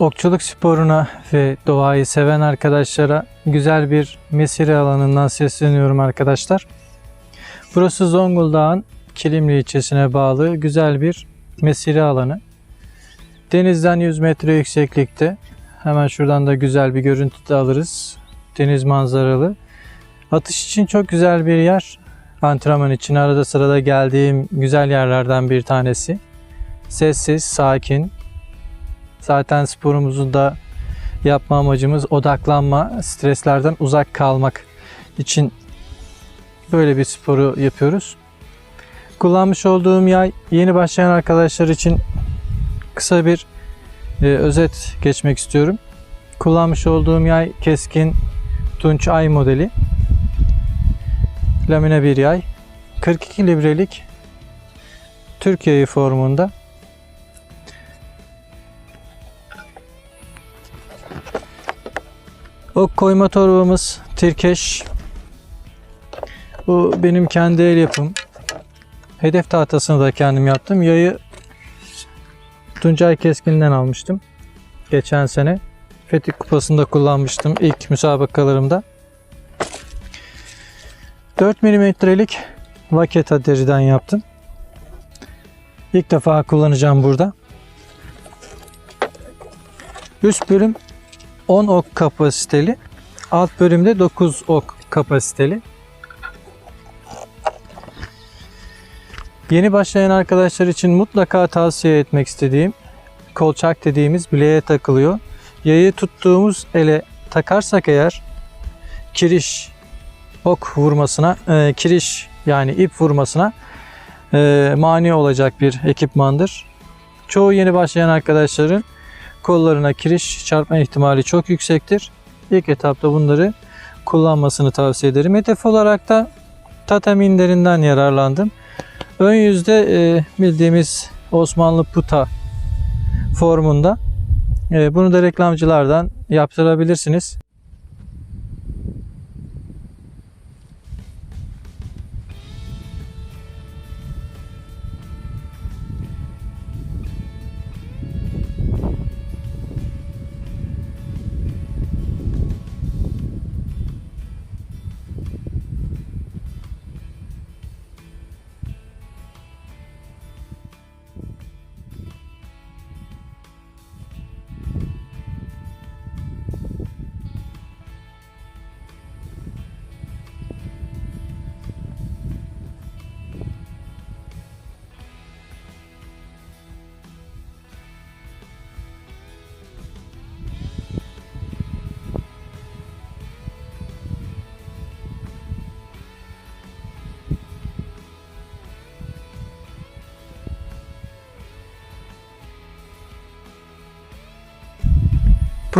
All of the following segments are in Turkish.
Okçuluk sporuna ve doğayı seven arkadaşlara güzel bir mesire alanından sesleniyorum arkadaşlar. Burası Zonguldak'ın Kilimli ilçesine bağlı güzel bir mesire alanı. Denizden 100 metre yükseklikte. Hemen şuradan da güzel bir görüntü de alırız. Deniz manzaralı. Atış için çok güzel bir yer. Antrenman için arada sırada geldiğim güzel yerlerden bir tanesi. Sessiz, sakin. Zaten sporumuzu da yapma amacımız odaklanma, streslerden uzak kalmak için böyle bir sporu yapıyoruz. Kullanmış olduğum yay yeni başlayan arkadaşlar için kısa bir e, özet geçmek istiyorum. Kullanmış olduğum yay keskin Tunç Ay modeli. Lamine bir yay. 42 librelik Türk yayı formunda. Ok koyma torbamız Tirkeş. Bu benim kendi el yapım. Hedef tahtasını da kendim yaptım. Yayı Tuncay Keskin'den almıştım. Geçen sene. Fetih Kupası'nda kullanmıştım ilk müsabakalarımda. 4 milimetrelik vaketa deriden yaptım. İlk defa kullanacağım burada. Üst bölüm 10 ok kapasiteli. Alt bölümde 9 ok kapasiteli. Yeni başlayan arkadaşlar için mutlaka tavsiye etmek istediğim kolçak dediğimiz bileğe takılıyor. Yayı tuttuğumuz ele takarsak eğer kiriş ok vurmasına, e, kiriş yani ip vurmasına e, mani olacak bir ekipmandır. Çoğu yeni başlayan arkadaşların kollarına kiriş çarpma ihtimali çok yüksektir. İlk etapta bunları kullanmasını tavsiye ederim. Hedef olarak da tataminlerinden yararlandım. Ön yüzde e, bildiğimiz Osmanlı puta formunda. E, bunu da reklamcılardan yaptırabilirsiniz.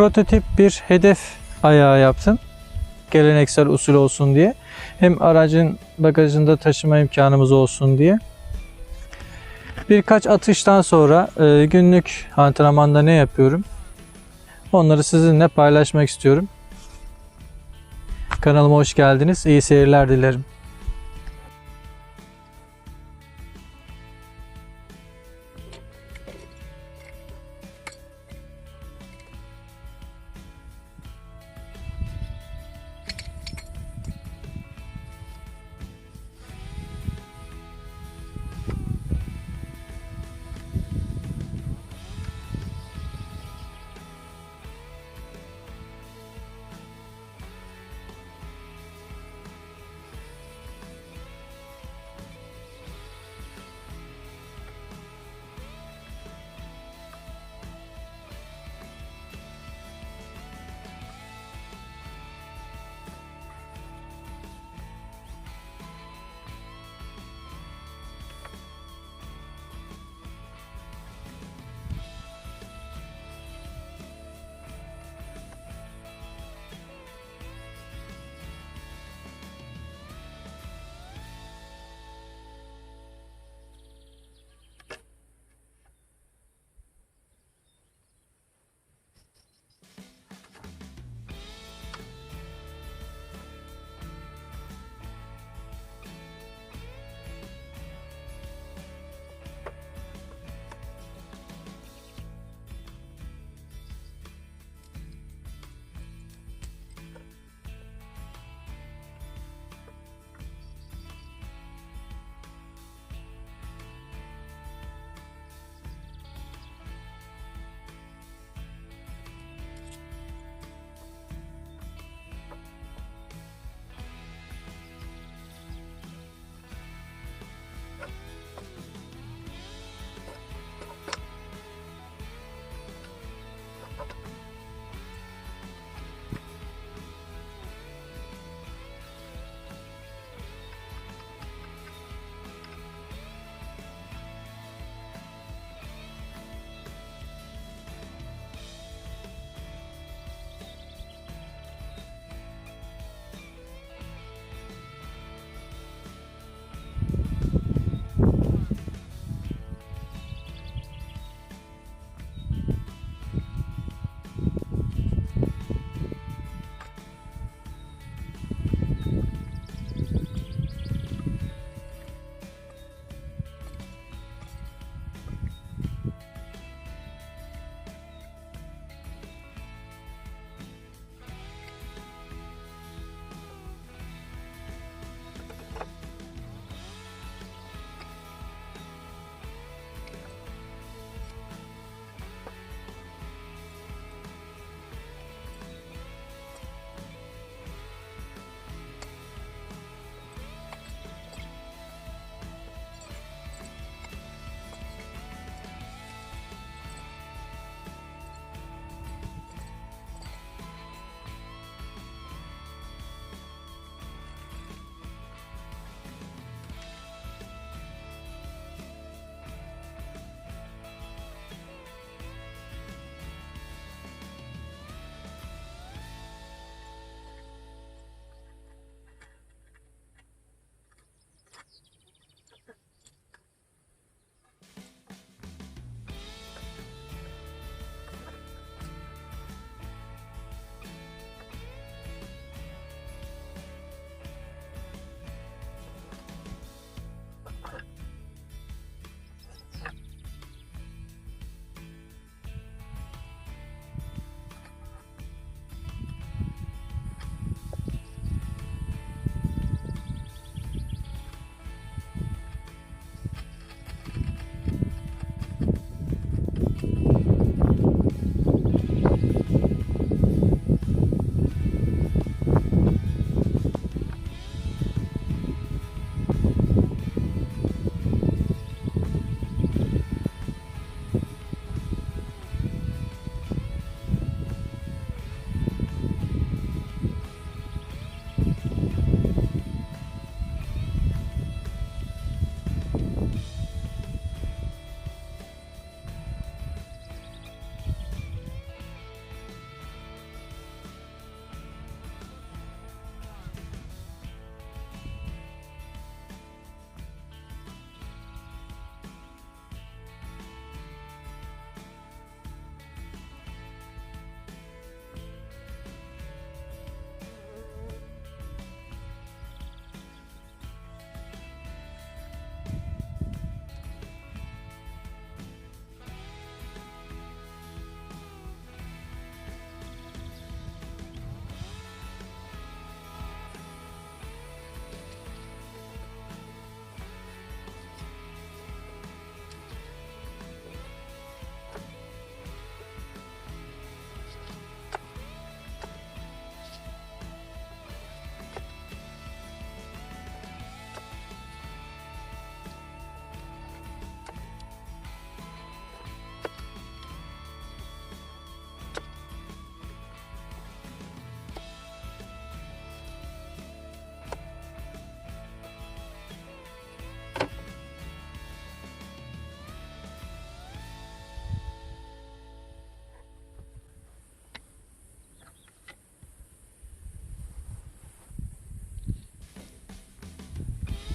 Prototip bir hedef ayağı yaptım. Geleneksel usul olsun diye. Hem aracın bagajında taşıma imkanımız olsun diye. Birkaç atıştan sonra e, günlük antrenmanda ne yapıyorum? Onları sizinle paylaşmak istiyorum. Kanalıma hoş geldiniz. İyi seyirler dilerim.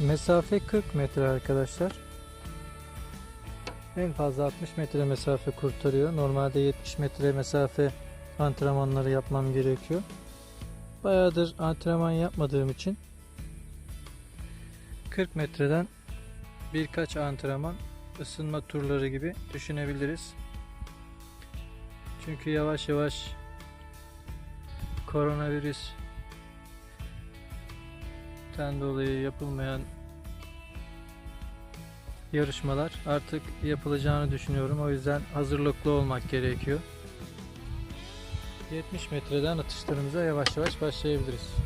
Mesafe 40 metre arkadaşlar. En fazla 60 metre mesafe kurtarıyor. Normalde 70 metre mesafe antrenmanları yapmam gerekiyor. Bayağıdır antrenman yapmadığım için 40 metreden birkaç antrenman ısınma turları gibi düşünebiliriz. Çünkü yavaş yavaş koronavirüs ten dolayı yapılmayan yarışmalar artık yapılacağını düşünüyorum. O yüzden hazırlıklı olmak gerekiyor. 70 metreden atışlarımıza yavaş yavaş başlayabiliriz.